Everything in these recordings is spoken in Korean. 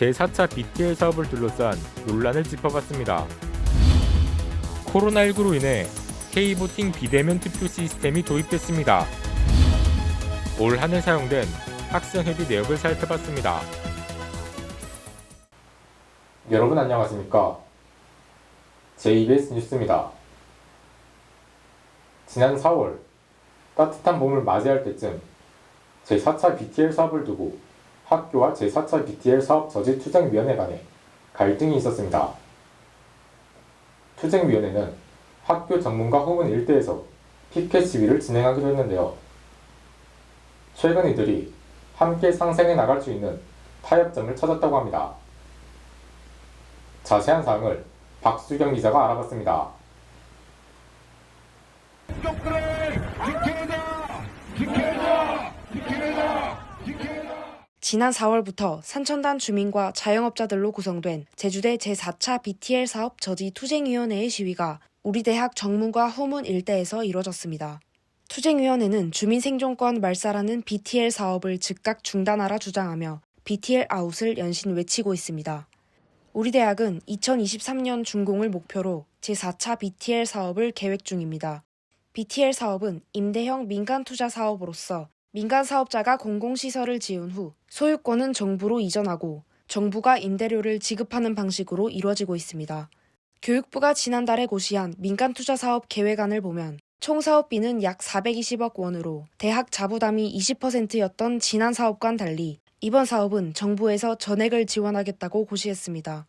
제4차 BTL 사업을 둘러싼 논란을 짚어봤습니다. 코로나19로 인해 K보팅 비대면 투표 시스템이 도입됐습니다. 올 한 해 사용된 학생 회비 내역을 살펴봤습니다. 여러분 안녕하십니까? JBS 뉴스입니다. 지난 4월 따뜻한 봄을 맞이할 때쯤 제4차 BTL 사업을 두고 학교와 제4차 BTL 사업 저지 투쟁위원회 간에 갈등이 있었습니다. 투쟁위원회는 학교 정문과 후문 일대에서 피켓 시위를 진행하기로 했는데요. 최근 이들이 함께 상생해 나갈 수 있는 타협점을 찾았다고 합니다. 자세한 사항을 박수경 기자가 알아봤습니다. 가족들을 지켜내자! 지켜내자! 지켜내자! 지난 4월부터 산천단 주민과 자영업자들로 구성된 제주대 제4차 BTL 사업 저지 투쟁위원회의 시위가 우리 대학 정문과 후문 일대에서 이뤄졌습니다. 투쟁위원회는 주민 생존권 말살하는 BTL 사업을 즉각 중단하라 주장하며 BTL 아웃을 연신 외치고 있습니다. 우리 대학은 2023년 준공을 목표로 제4차 BTL 사업을 계획 중입니다. BTL 사업은 임대형 민간 투자 사업으로서 민간 사업자가 공공시설을 지은 후 소유권은 정부로 이전하고 정부가 임대료를 지급하는 방식으로 이루어지고 있습니다. 교육부가 지난달에 고시한 민간 투자 사업 계획안을 보면 총 사업비는 약 420억 원으로 대학 자부담이 20%였던 지난 사업과는 달리 이번 사업은 정부에서 전액을 지원하겠다고 고시했습니다.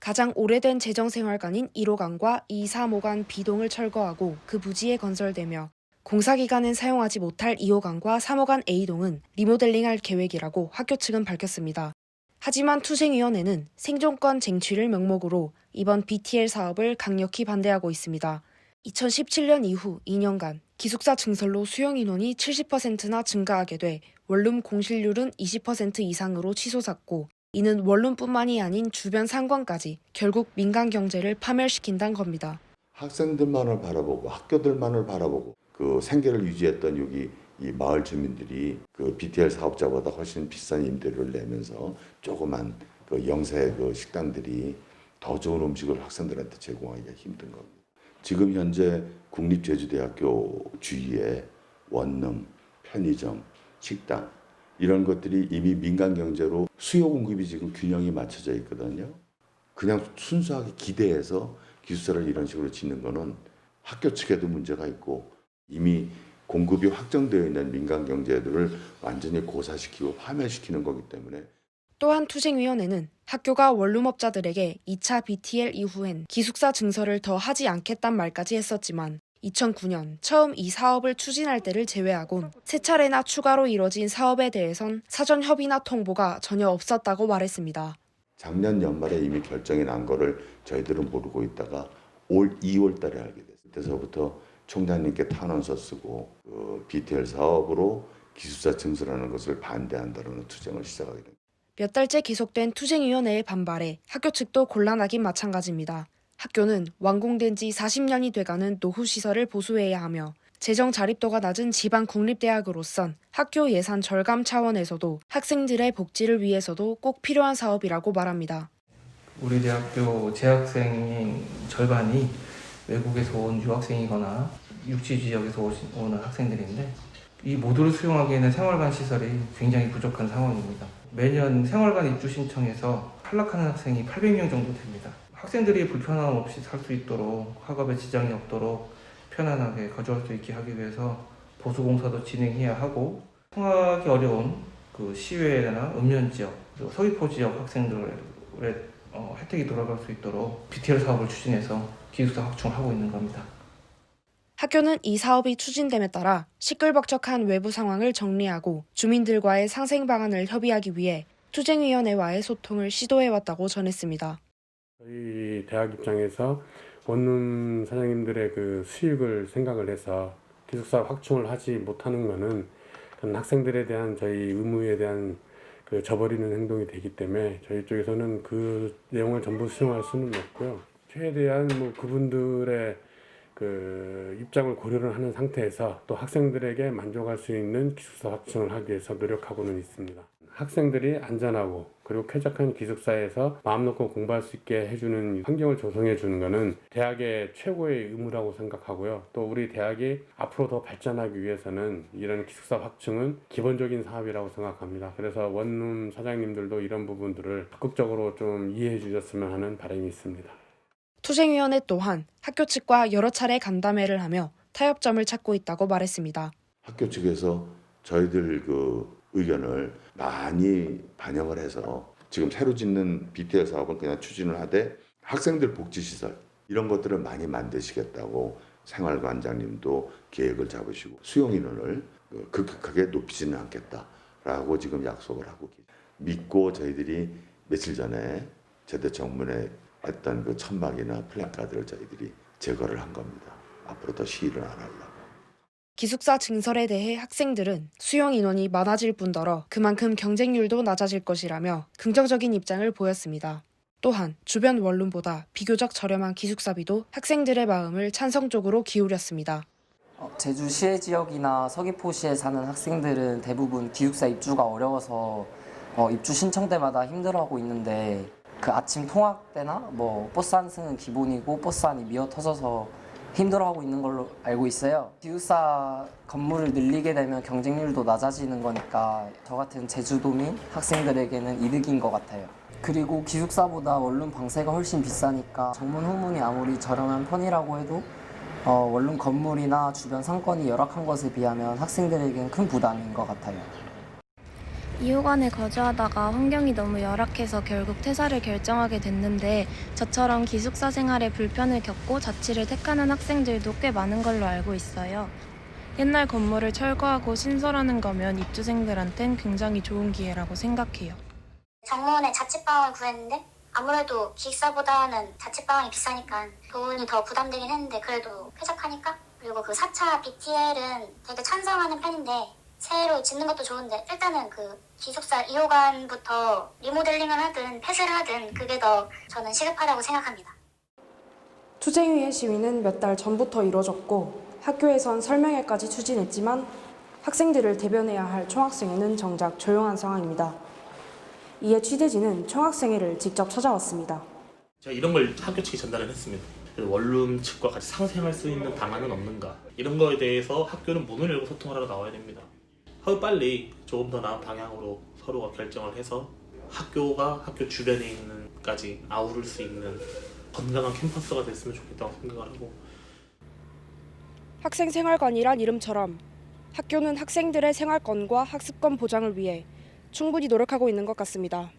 가장 오래된 재정생활관인 1호관과 2, 3호관 B동을 철거하고 그 부지에 건설되며 공사 기간엔 사용하지 못할 2호관과 3호관 A동은 리모델링할 계획이라고 학교 측은 밝혔습니다. 하지만 투쟁위원회는 생존권 쟁취를 명목으로 이번 BTL 사업을 강력히 반대하고 있습니다. 2017년 이후 2년간 기숙사 증설로 수용 인원이 70%나 증가하게 돼 원룸 공실률은 20% 이상으로 치솟았고 이는 원룸뿐만이 아닌 주변 상권까지 결국 민간 경제를 파멸시킨다는 겁니다. 학생들만을 바라보고 학교들만을 바라보고 그 생계를 유지했던 여기 이 마을 주민들이 그 BTL 사업자보다 훨씬 비싼 임대료를 내면서 조그만 그 영세 그 식당들이 더 좋은 음식을 학생들한테 제공하기가 힘든 겁니다. 지금 현재 국립제주대학교 주위에 원룸, 편의점, 식당 이런 것들이 이미 민간 경제로 수요 공급이 지금 균형이 맞춰져 있거든요. 그냥 순수하게 기대해서 기숙사를 이런 식으로 짓는 거는 학교 측에도 문제가 있고 이미 공급이 확정되어 있는 민간 경제들을 완전히 고사시키고 파멸시키는 거기 때문에 또한 투쟁위원회는 학교가 원룸업자들에게 2차 BTL 이후엔 기숙사 증설을 더 하지 않겠단 말까지 했었지만 2009년 처음 이 사업을 추진할 때를 제외하곤 세 차례나 추가로 이뤄진 사업에 대해선 사전 협의나 통보가 전혀 없었다고 말했습니다. 작년 연말에 이미 결정이 난 거를 저희들은 모르고 있다가 올 2월 달에 알게 됐어요. 그때서부터 총장님께 탄원서 쓰고 그 BTL 사업으로 기숙사 증설하는 것을 반대한다는 투쟁을 시작하게 됩니다. 몇 달째 계속된 투쟁위원회의 반발에 학교 측도 곤란하긴 마찬가지입니다. 학교는 완공된 지 40년이 돼가는 노후시설을 보수해야 하며 재정 자립도가 낮은 지방 국립대학으로선 학교 예산 절감 차원에서도 학생들의 복지를 위해서도 꼭 필요한 사업이라고 말합니다. 우리 대학교 재학생 절반이 외국에서 온 유학생이거나 육지 지역에서 오신, 오는 학생들인데 이 모두를 수용하기에는 생활관 시설이 굉장히 부족한 상황입니다. 매년 생활관 입주 신청해서 탈락하는 학생이 800명 정도 됩니다. 학생들이 불편함 없이 살 수 있도록 학업에 지장이 없도록 편안하게 거주할 수 있게 하기 위해서 보수공사도 진행해야 하고 통하기 어려운 그 시외나 읍면 지역 그리고 서귀포 지역 학생들의 어, 혜택이 돌아갈 수 있도록 BTL 사업을 추진해서 기숙사 확충하고 있는 겁니다. 학교는 이 사업이 추진됨에 따라 시끌벅적한 외부 상황을 정리하고 주민들과의 상생 방안을 협의하기 위해 투쟁위원회와의 소통을 시도해왔다고 전했습니다. 저희 대학 입장에서 원룸 사장님들의 그 수익을 생각을 해서 기숙사 확충을 하지 못하는 것은 학생들에 대한 저희 의무에 대한 그 저버리는 행동이 되기 때문에 저희 쪽에서는 그 내용을 전부 수용할 수는 없고요. 최대한 뭐 그분들의 그 입장을 고려를 하는 상태에서 또 학생들에게 만족할 수 있는 기숙사 확충을 하기 위해서 노력하고는 있습니다. 학생들이 안전하고 그리고 쾌적한 기숙사에서 마음 놓고 공부할 수 있게 해주는 환경을 조성해 주는 것은 대학의 최고의 의무라고 생각하고요. 또 우리 대학이 앞으로 더 발전하기 위해서는 이런 기숙사 확충은 기본적인 사업이라고 생각합니다. 그래서 원룸 사장님들도 이런 부분들을 적극적으로 좀 이해해 주셨으면 하는 바람이 있습니다. 투쟁위원회 또한 학교 측과 여러 차례 간담회를 하며 타협점을 찾고 있다고 말했습니다. 학교 측에서 저희들 그 의견을 많이 반영을 해서 지금 새로 짓는 BTL 사업은 그냥 추진을 하되 학생들 복지시설 이런 것들을 많이 만드시겠다고 생활관장님도 계획을 잡으시고 수용 인원을 그 급격하게 높이지는 않겠다라고 지금 약속을 하고. 믿고 저희들이 며칠 전에 제대 정문에 했던 그 천막이나 플래카드를 저희들이 제거를 한 겁니다. 앞으로 더 시위를 안 하려고. 기숙사 증설에 대해 학생들은 수용 인원이 많아질 뿐더러 그만큼 경쟁률도 낮아질 것이라며 긍정적인 입장을 보였습니다. 또한 주변 원룸보다 비교적 저렴한 기숙사비도 학생들의 마음을 찬성 쪽으로 기울였습니다. 어, 제주 시해 지역이나 서귀포시에 사는 학생들은 대부분 기숙사 입주가 어려워서 어, 입주 신청 때마다 힘들어하고 있는데 그 아침 통학 때나 뭐 버스 환승은 기본이고 버스 안이 미어 터져서 힘들어하고 있는 걸로 알고 있어요. 기숙사 건물을 늘리게 되면 경쟁률도 낮아지는 거니까 저 같은 제주도민 학생들에게는 이득인 것 같아요. 그리고 기숙사보다 원룸 방세가 훨씬 비싸니까 정문 후문이 아무리 저렴한 편이라고 해도 어, 원룸 건물이나 주변 상권이 열악한 것에 비하면 학생들에겐 큰 부담인 것 같아요. 2호관에 거주하다가 환경이 너무 열악해서 결국 퇴사를 결정하게 됐는데 저처럼 기숙사 생활에 불편을 겪고 자취를 택하는 학생들도 꽤 많은 걸로 알고 있어요. 옛날 건물을 철거하고 신설하는 거면 입주생들한텐 굉장히 좋은 기회라고 생각해요. 정문에 자취방을 구했는데 아무래도 기숙사보다는 자취방이 비싸니까 돈이 더 부담되긴 했는데 그래도 쾌적하니까 그리고 그 4차 BTL은 되게 찬성하는 편인데 새로 짓는 것도 좋은데 일단은 그 기숙사 2호관부터 리모델링을 하든 폐쇄를 하든 그게 더 저는 시급하다고 생각합니다. 투쟁위의 시위는 몇 달 전부터 이뤄졌고 학교에선 설명회까지 추진했지만 학생들을 대변해야 할 총학생회는 정작 조용한 상황입니다. 이에 취재진은 총학생회를 직접 찾아왔습니다. 제가 이런 걸 학교 측에 전달을 했습니다. 원룸 측과 같이 상생할 수 있는 방안은 없는가 이런 거에 대해서 학교는 문을 열고 소통을 하러 나와야 됩니다. 하루 빨리 조금 더 나은 방향으로 서로가 결정을 해서 학교가 학교 주변에 있는까지 아우를 수 있는 건강한 캠퍼스가 됐으면 좋겠다고 생각을 하고 학생 생활관이란 이름처럼 학교는 학생들의 생활권과 학습권 보장을 위해 충분히 노력하고 있는 것 같습니다.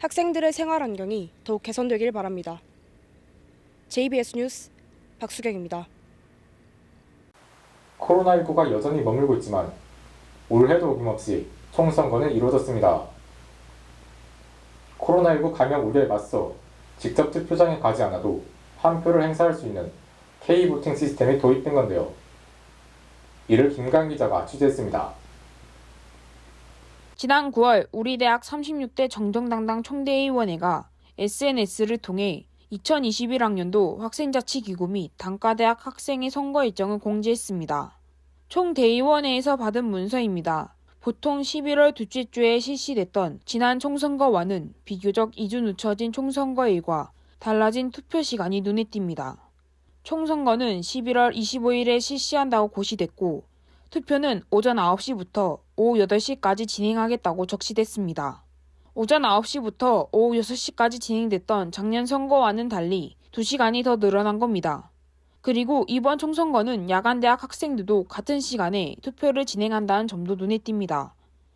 학생들의 생활 환경이 더욱 개선되길 바랍니다. JBS 뉴스 박수경입니다. 코로나19가 여전히 머물고 있지만 올해도 어김없이 총선거는 이루어졌습니다. 코로나19 감염 우려에 맞서 직접 투표장에 가지 않아도 한 표를 행사할 수 있는 K보팅 시스템이 도입된 건데요. 이를 김강 기자가 취재했습니다. 지난 9월 우리 대학 36대 정정당당 총대의원회가 SNS를 통해 2021학년도 학생자치기구 및 단과대학 학생의 선거 일정을 공지했습니다. 총대의원회에서 받은 문서입니다. 보통 11월 둘째 주에 실시됐던 지난 총선거와는 비교적 2주 늦춰진 총선거일과 달라진 투표 시간이 눈에 띕니다. 총선거는 11월 25일에 실시한다고 고시됐고 투표는 오전 9시부터 오후 8시까지 진행하겠다고 적시됐습니다. 오전 9시부터 오후 6시까지 진행됐던 작년 선거와는 달리 2시간이 더 늘어난 겁니다. 그리고 이번 총선거는 야간 대학 학생들도 같은 시간에 투표를 진행한다는 점도 눈에 띕니다.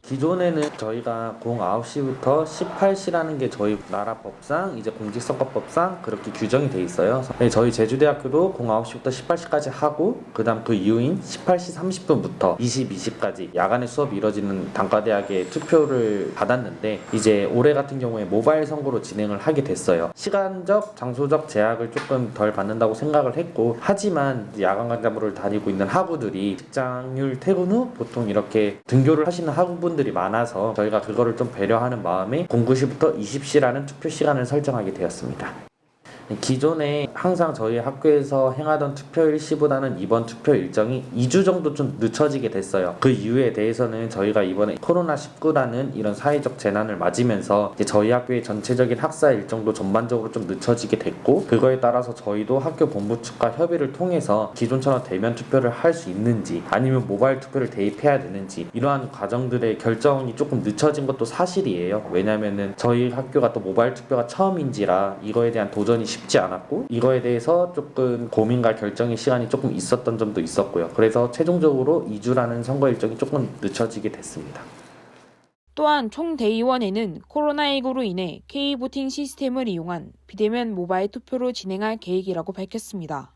기존에는 저희가 09시부터 18시라는 게 저희 나라 법상 이제 공직선거법상 그렇게 규정이 돼 있어요. 네, 저희 제주대학교도 09시부터 18시까지 하고 그다음 그 이후인 18시 30분부터 22시까지 야간에 수업이 이뤄지는 단과대학에 투표를 받았는데 이제 올해 같은 경우에 모바일 선거로 진행을 하게 됐어요. 시간적, 장소적 제약을 조금 덜 받는다고 생각을 했고 하지만 야간 강좌부를 다니고 있는 학우들이 직장률 퇴근 후 보통 이렇게 등교를 하시는 학우분 들이 많아서 저희가 그거를 좀 배려하는 마음에 09시부터 20시라는 투표 시간을 설정하게 되었습니다. 기존에 항상 저희 학교에서 행하던 투표 일 시보다는 이번 투표 일정이 2주 정도 좀 늦춰지게 됐어요. 그 이유에 대해서는 저희가 이번에 코로나19라는 이런 사회적 재난을 맞으면서 저희 학교의 전체적인 학사 일정도 전반적으로 좀 늦춰지게 됐고 그거에 따라서 저희도 학교 본부 측과 협의를 통해서 기존처럼 대면 투표를 할 수 있는지 아니면 모바일 투표를 대입해야 되는지 이러한 과정들의 결정이 조금 늦춰진 것도 사실이에요. 왜냐면은 저희 학교가 또 모바일 투표가 처음인지라 이거에 대한 도전이 쉽지 않았고 이거에 대해서 조금 고민과 결정의 시간이 조금 있었던 점도 있었고요. 그래서 최종적으로 2주라는 선거 일정이 조금 늦춰지게 됐습니다. 또한 총대의원회는 코로나19로 인해 K보팅 시스템을 이용한 비대면 모바일 투표로 진행할 계획이라고 밝혔습니다.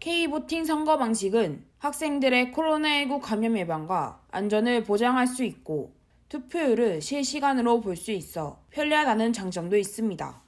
K보팅 선거 방식은 학생들의 코로나19 감염 예방과 안전을 보장할 수 있고 투표율을 실시간으로 볼 수 있어 편리하다는 장점도 있습니다.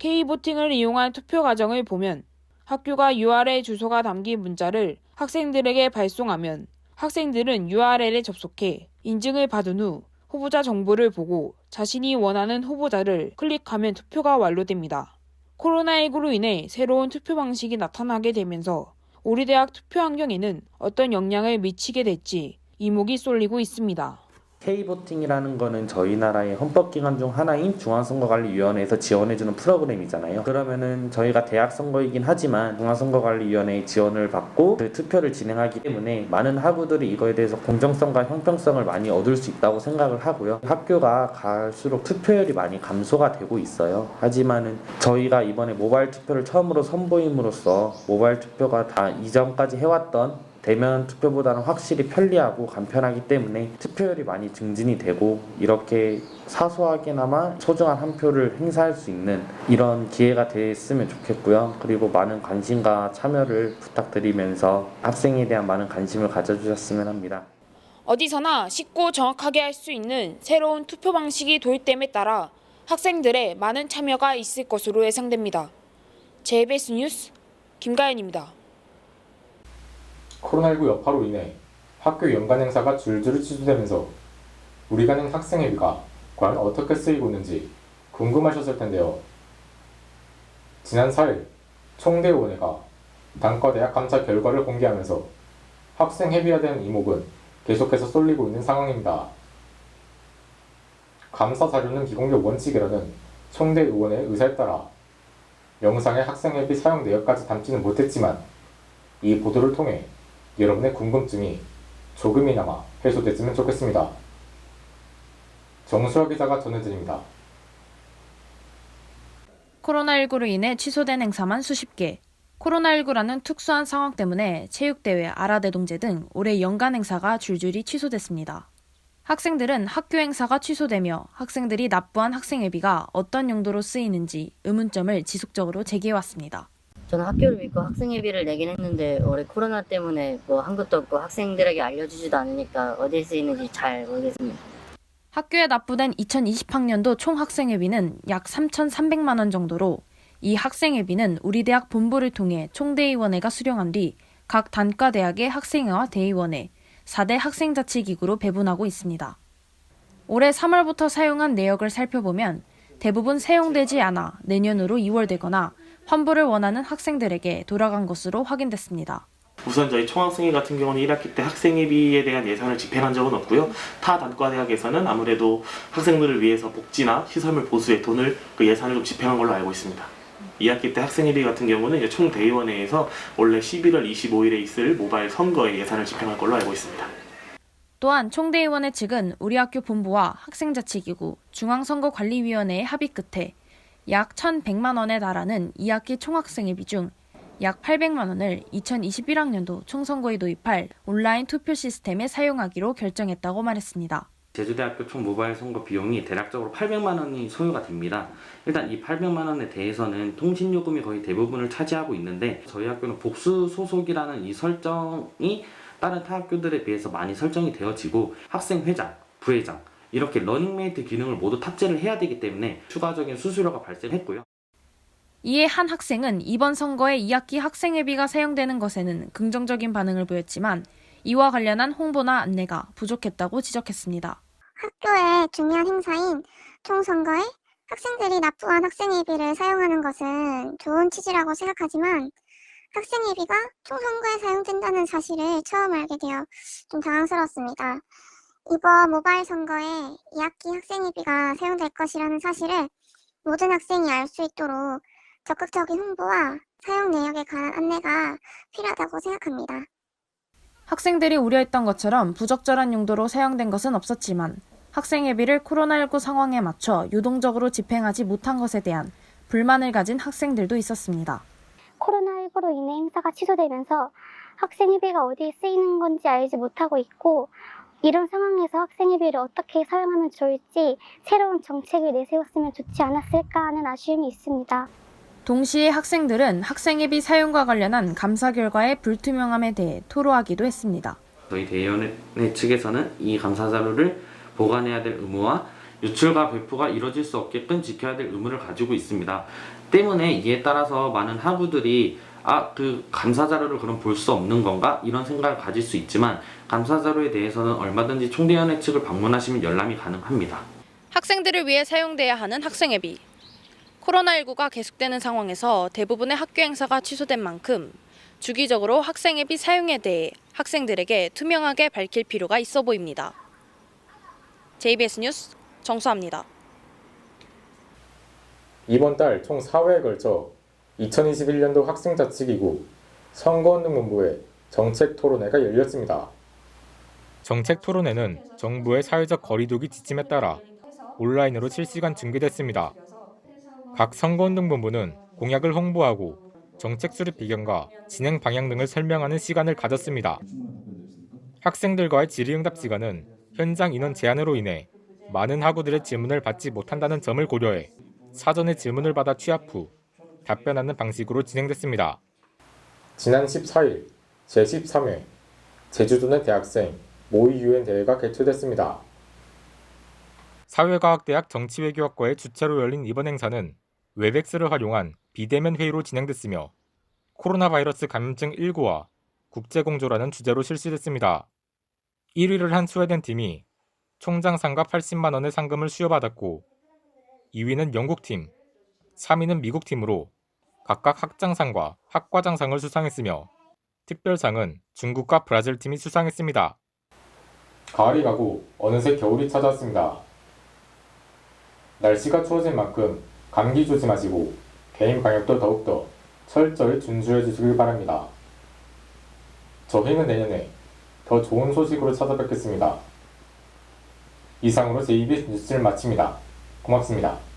K보팅을 이용한 투표 과정을 보면 학교가 URL 주소가 담긴 문자를 학생들에게 발송하면 학생들은 URL에 접속해 인증을 받은 후 후보자 정보를 보고 자신이 원하는 후보자를 클릭하면 투표가 완료됩니다. 코로나19로 인해 새로운 투표 방식이 나타나게 되면서 우리 대학 투표 환경에는 어떤 영향을 미치게 될지 이목이 쏠리고 있습니다. K보팅이라는 거는 저희 나라의 헌법기관 중 하나인 중앙선거관리위원회에서 지원해주는 프로그램이잖아요. 그러면은 저희가 대학 선거이긴 하지만 중앙선거관리위원회의 지원을 받고 그 투표를 진행하기 때문에 많은 학우들이 이거에 대해서 공정성과 형평성을 많이 얻을 수 있다고 생각을 하고요. 학교가 갈수록 투표율이 많이 감소가 되고 있어요. 하지만은 저희가 이번에 모바일 투표를 처음으로 선보임으로써 모바일 투표가 다 이전까지 해왔던 대면 투표보다는 확실히 편리하고 간편하기 때문에 투표율이 많이 증진이 되고 이렇게 사소하게나마 소중한 한 표를 행사할 수 있는 이런 기회가 됐으면 좋겠고요. 그리고 많은 관심과 참여를 부탁드리면서 학생에 대한 많은 관심을 가져주셨으면 합니다. 어디서나 쉽고 정확하게 할 수 있는 새로운 투표 방식이 도입됨에 따라 학생들의 많은 참여가 있을 것으로 예상됩니다. JBS 뉴스 김가연입니다. 코로나19 여파로 인해 학교 연간 행사가 줄줄 취소되면서 우리가 낸 학생회비가 과연 어떻게 쓰이고 있는지 궁금하셨을 텐데요. 지난 4일 총대의원회가 단과대학 감사 결과를 공개하면서 학생회비에 대한 이목은 계속해서 쏠리고 있는 상황입니다. 감사 자료는 비공개 원칙이라는 총대의원의 의사에 따라 영상의 학생회비 사용 내역까지 담지는 못했지만 이 보도를 통해 여러분의 궁금증이 조금이나마 해소됐으면 좋겠습니다. 정수아 기자가 전해드립니다. 코로나19로 인해 취소된 행사만 수십 개. 코로나19라는 특수한 상황 때문에 체육대회, 아라대동제 등 올해 연간 행사가 줄줄이 취소됐습니다. 학생들은 학교 행사가 취소되며 학생들이 납부한 학생회비가 어떤 용도로 쓰이는지 의문점을 지속적으로 제기해왔습니다. 저는 학교를 믿고 학생회비를 내긴 했는데 올해 코로나 때문에 뭐 한 것도 없고 학생들에게 알려주지도 않으니까 어디에 쓰이는지 잘 모르겠습니다. 학교에 납부된 2020학년도 총 학생회비는 약 3,300만 원 정도로 이 학생회비는 우리 대학 본부를 통해 총대의원회가 수령한 뒤 각 단과 대학의 학생회와 대의원회, 4대 학생자치기구로 배분하고 있습니다. 올해 3월부터 사용한 내역을 살펴보면 대부분 사용되지 않아 내년으로 2월 되거나 환불을 원하는 학생들에게 돌아간 것으로 확인됐습니다. 우선 저희 총학생회 같은 경우는 1학기 때 학생회비에 대한 예산을 집행한 적은 없고요. 타 단과대학에서는 아무래도 학생들을 위해서 복지나 시설물 보수에 돈을 그 예산을 좀 집행한 걸로 알고 있습니다. 2학기 때 학생회비 같은 경우는 이제 총대의원회에서 원래 11월 25일에 있을 모바일 선거에 예산을 집행할 걸로 알고 있습니다. 또한 총대의원회 측은 우리 학교 본부와 학생자치기구, 중앙선거관리위원회의 합의 끝에 약 1,100만 원에 달하는 2학기 총학생회비 중 약 800만 원을 2021학년도 총선거에 도입할 온라인 투표 시스템에 사용하기로 결정했다고 말했습니다. 제주대학교 총 모바일 선거 비용이 대략적으로 800만 원이 소요가 됩니다. 일단 이 800만 원에 대해서는 통신 요금이 거의 대부분을 차지하고 있는데 저희 학교는 복수 소속이라는 이 설정이 다른 타 학교들에 비해서 많이 설정이 되어지고 학생 회장, 부회장 이렇게 러닝메이트 기능을 모두 탑재를 해야 되기 때문에 추가적인 수수료가 발생했고요. 이에 한 학생은 이번 선거에 2학기 학생회비가 사용되는 것에는 긍정적인 반응을 보였지만 이와 관련한 홍보나 안내가 부족했다고 지적했습니다. 학교의 중요한 행사인 총선거에 학생들이 납부한 학생회비를 사용하는 것은 좋은 취지라고 생각하지만 학생회비가 총선거에 사용된다는 사실을 처음 알게 되어 좀 당황스럽습니다. 이번 모바일 선거에 2학기 학생회비가 사용될 것이라는 사실을 모든 학생이 알 수 있도록 적극적인 홍보와 사용 내역에 관한 안내가 필요하다고 생각합니다. 학생들이 우려했던 것처럼 부적절한 용도로 사용된 것은 없었지만 학생회비를 코로나19 상황에 맞춰 유동적으로 집행하지 못한 것에 대한 불만을 가진 학생들도 있었습니다. 코로나19로 인해 행사가 취소되면서 학생회비가 어디에 쓰이는 건지 알지 못하고 있고 이런 상황에서 학생회비를 어떻게 사용하면 좋을지 새로운 정책을 내세웠으면 좋지 않았을까 하는 아쉬움이 있습니다. 동시에 학생들은 학생회비 사용과 관련한 감사 결과의 불투명함에 대해 토로하기도 했습니다. 저희 대의원회 측에서는 이 감사 자료를 보관해야 될 의무와 유출과 배포가 이뤄질 수 없게끔 지켜야 될 의무를 가지고 있습니다. 때문에 이에 따라서 많은 학우들이 아, 그 감사 자료를 그럼 볼 수 없는 건가? 이런 생각을 가질 수 있지만 감사 자료에 대해서는 얼마든지 총대위원회 측을 방문하시면 열람이 가능합니다. 학생들을 위해 사용돼야 하는 학생회비. 코로나19가 계속되는 상황에서 대부분의 학교 행사가 취소된 만큼 주기적으로 학생회비 사용에 대해 학생들에게 투명하게 밝힐 필요가 있어 보입니다. JBS 뉴스 정수합니다. 이번 달 총 4회에 걸쳐 2021년도 학생자치기구 선거운동본부의 정책 토론회가 열렸습니다. 정책 토론회는 정부의 사회적 거리두기 지침에 따라 온라인으로 실시간 중계됐습니다. 각 선거운동본부는 공약을 홍보하고 정책 수립 비경과 진행 방향 등을 설명하는 시간을 가졌습니다. 학생들과의 질의응답 시간은 현장 인원 제한으로 인해 많은 학우들의 질문을 받지 못한다는 점을 고려해 사전에 질문을 받아 취합 후 답변하는 방식으로 진행됐습니다. 지난 14일 제13회 제주도 내 대학생 모의 유엔 대회가 개최됐습니다. 사회과학대학 정치외교학과의 주최로 열린 이번 행사는 웹엑스를 활용한 비대면 회의로 진행됐으며 코로나 바이러스 감염증 19와 국제공조라는 주제로 실시됐습니다. 1위를 한 스웨덴 팀이 총장상과 80만 원의 상금을 수여받았고 2위는 영국 팀, 3위는 미국 팀으로 각각 학장상과 학과장상을 수상했으며 특별상은 중국과 브라질 팀이 수상했습니다. 가을이 가고 어느새 겨울이 찾아왔습니다. 날씨가 추워진 만큼 감기 조심하시고 개인 방역도 더욱더 철저히 준수해 주시길 바랍니다. 저희는 내년에 더 좋은 소식으로 찾아뵙겠습니다. 이상으로 JBS 뉴스를 마칩니다. 고맙습니다.